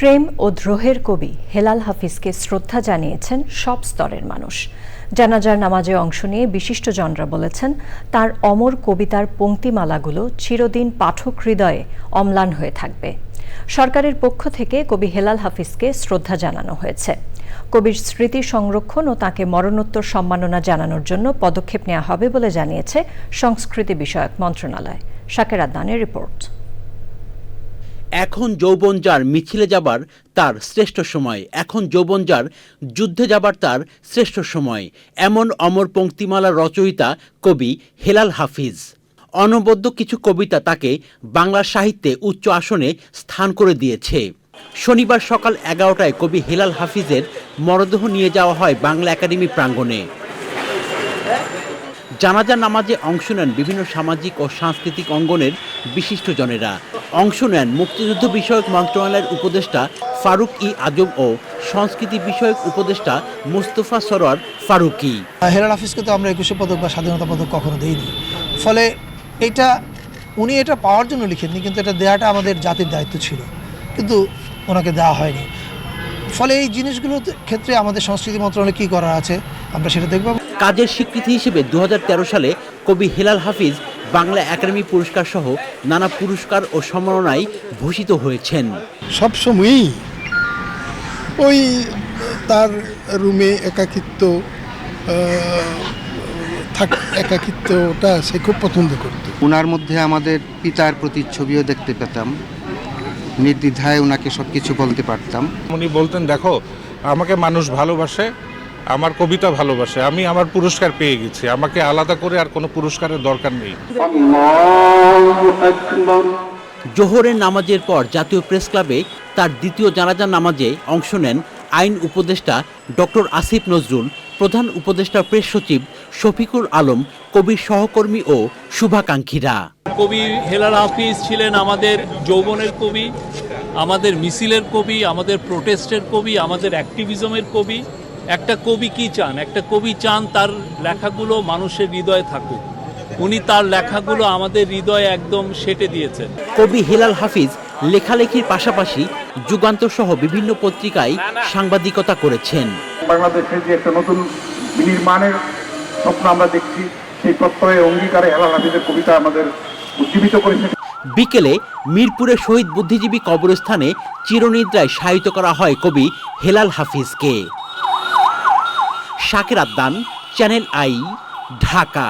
প্রেম ও দ্রোহের কবি হেলাল হাফিজকে শ্রদ্ধা জানিয়েছেন সব স্তরের মানুষ। জানাজার নামাজে অংশ নিয়ে বিশিষ্টজনরা বলেছেন, তার অমর কবিতার পংক্তিমালাগুলো চিরদিন পাঠক হৃদয়ে অম্লান হয়ে থাকবে। সরকারের পক্ষ থেকে কবি হেলাল হাফিজকে শ্রদ্ধা জানানো হয়েছে। কবির স্মৃতি সংরক্ষণ ও তাকে মরণোত্তর সম্মাননা জানানোর জন্য পদক্ষেপ নেওয়া হবে বলে জানিয়েছে সংস্কৃতি বিষয়ক মন্ত্রণালয়। শাকের আদানের রিপোর্ট। এখন যৌবন যার মিছিলে যাবার তার শ্রেষ্ঠ সময়। এখন যৌবন যার যুদ্ধে যাবার তার শ্রেষ্ঠ সময়। এমন অমর পংক্তিমালা রচয়িতা কবি হেলাল হাফিজ। অনবদ্য কিছু কবিতা তাকে বাংলা সাহিত্যে উচ্চ আসনে স্থান করে দিয়েছে। শনিবার সকাল এগারোটায় কবি হেলাল হাফিজের মরদেহ নিয়ে যাওয়া হয় বাংলা একাডেমি প্রাঙ্গণে। জানাজা নামাজে অংশ নেন বিভিন্ন সামাজিক ও সাংস্কৃতিক অঙ্গনের বিশিষ্টজনেরা অংশ নেন মুক্তিযুদ্ধ বিষয়ক মন্ত্রণালয়ের উপদেষ্টা ফারুক ই আজম ও সংস্কৃতি বিষয়ক উপদেষ্টা মুস্তফা সরোয়ার ফারুকি। হেলাল হাফিজকে তো আমরা একুশে পদক বা স্বাধীনতা পদক কখনো দিইনি। ফলে এটা, উনি এটা পাওয়ার জন্য লিখেননি, কিন্তু এটা দেওয়াটা আমাদের জাতির দায়িত্ব ছিল। কিন্তু ওনাকে দেওয়া হয়নি। ফলে এই জিনিসগুলোর ক্ষেত্রে আমাদের সংস্কৃতি মন্ত্রণালয় কী করা আছে, আমরা সেটা দেখব কাজের স্বীকৃতি হিসেবে দু হাজার তেরো সালে কবি হেলাল হাফিজ বাংলা একাডেমি পুরস্কার সহ নানা পুরস্কার ও সম্মাননায় ভূষিত হয়েছেন। সবসময়ই ওই তার রুমে একাকিত্ব থাক একাকিত্বটা সে খুব পছন্দ করত। ওনার মধ্যে আমাদের পিতার প্রতিচ্ছবিও দেখতে পেতাম। নির্দ্বিধায় ওনাকে সব কিছু বলতে পারতাম। উনি বলতেন দেখো আমাকে মানুষ ভালোবাসে আমার কবিতা ভালোবাসে আমি আমার পুরস্কার পেয়ে গেছি আমাকে আলাদা করে আর কোনো পুরস্কারের দরকার নেই। জোহরের নামাজের পর জাতীয় প্রেস ক্লাবে তার দ্বিতীয় জানাজা নামাজে অংশ নেন আইন উপদেষ্টা ডক্টর আসিফ নজরুল প্রধান উপদেষ্টা প্রেস সচিব শফিকুল আলম কবির সহকর্মী ও শুভাকাঙ্ক্ষীরা। কবি হেলাল হাফিজ ছিলেন আমাদের যৌবনের কবি আমাদের মিছিলের কবি আমাদের প্রোটেস্টের কবি আমাদের অ্যাক্টিভিজমের কবি। একটা কবি কি চান? একটা কবি চান তার লেখাগুলো মানুষের হৃদয়ে থাকুক। উনি তার লেখাগুলো আমাদের হৃদয়ে একদম সেটে দিয়েছেন। কবি হেলাল হাফিজ লেখালেখির পাশাপাশি যুগান্তর সহ বিভিন্ন পত্রিকায় সাংবাদিকতা করেছেন। বাংলাদেশের যে একটা নতুন বিনির্মাণের স্বপ্ন আমরা দেখছি সেই প্রত্যয়ে অঙ্গীকারে হেলাল হাফিজের কবিতা আমাদের উজ্জীবিত করেছে। বিকেলে মিরপুরে শহীদ বুদ্ধিজীবী কবরস্থানে চিরনিদ্রায় শায়িত করা হয় কবি হেলাল হাফিজকে। শাকের আদান চ্যানেল আই ঢাকা